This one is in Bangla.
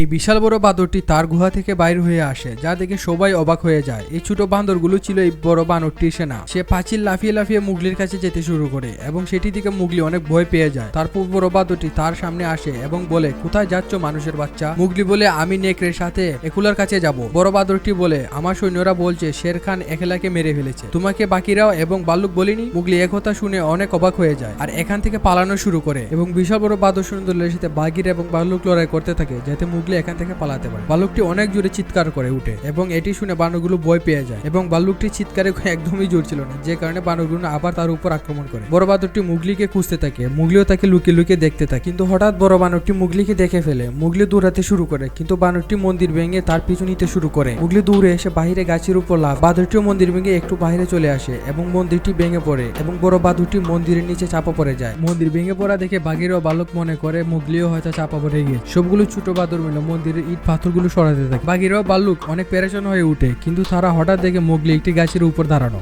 এই বিশাল বড় বাঁদরটি তার গুহা থেকে বাইর হয়ে আসে, যা দেখে সবাই অবাক হয়ে যায়। এই ছোট বান্দরগুলো ছিল এই বড় বানরটির সেনা। সে পাঁচিল লাফিয়ে লাফিয়ে মুগলির কাছে যেতে শুরু করে এবং সেটি থেকে মুগলি অনেক ভয় পেয়ে যায়। তারপর বড় বাঁদরটি তার সামনে আসে এবং বলে, কোথায় যাচ্ছ মানুষের বাচ্চা? মুগলি বলে, আমি নেকড়ের সাথে একুলার কাছে যাব। বড় বাঁদরটি বলে, আমার সৈন্যরা বলছে, শের খান একলাকে মেরে ফেলেছে। তোমাকে বাকিরাও এবং বাল্লুক বলিনি? মুগলি একথা শুনে অনেক অবাক হয়ে যায় আর এখান থেকে পালানো শুরু করে এবং বিশাল বড় বাদর সৈন্যদের সাথে বাগির এবং বাল্লুক লড়াই করতে থাকে, যাতে মুগলি এখান থেকে পালাতে পারে। বাল্লুকটি অনেক জোরে চিৎকার করে উঠে এবং এটি শুনে বানরগুলো ভয় পেয়ে যায় এবং বাল্লুকটি চিৎকারে একদমই জোর ছিল না, যে কারণে বানরগুলো আবার তার উপর আক্রমণ করে। বড় বাদরটি মুগলিকে খুঁজতে থাকে, মুগলিও তাকে লুকিয়ে লুকিয়ে দেখতে থাকে। কিন্তু হঠাৎ বড় বানরটি মুগলিকে দেখে ফেলে, মুগলি দৌড়াতে শুরু করে, কিন্তু বানরটি মন্দির ভেঙে তার পিছু নিতে শুরু করে। মুগলি দৌড়ে এসে বাহিরে গাছের উপর লাভ বাদরটিও মন্দির ভেঙে একটু বাইরে চলে আসে এবং মন্দিরটি ভেঙে পড়ে এবং বড় বাদুরটি মন্দিরের নিচে চাপা পড়ে যায়। মন্দির ভেঙে পড়া দেখে বাঘেরও বালক মনে করে, মুগলিও হয়তো চাপা পড়ে গিয়ে সবগুলো ছোট বাদর মিলে মন্দিরের ইট পাথরগুলো সরাতে থাকে। বাঘিরাও বাল্লুক, অনেক পেরেশান হয়ে উঠে, কিন্তু তারা হঠাৎ দেখে মোগলি একটি গাছের উপর দাঁড়ানো।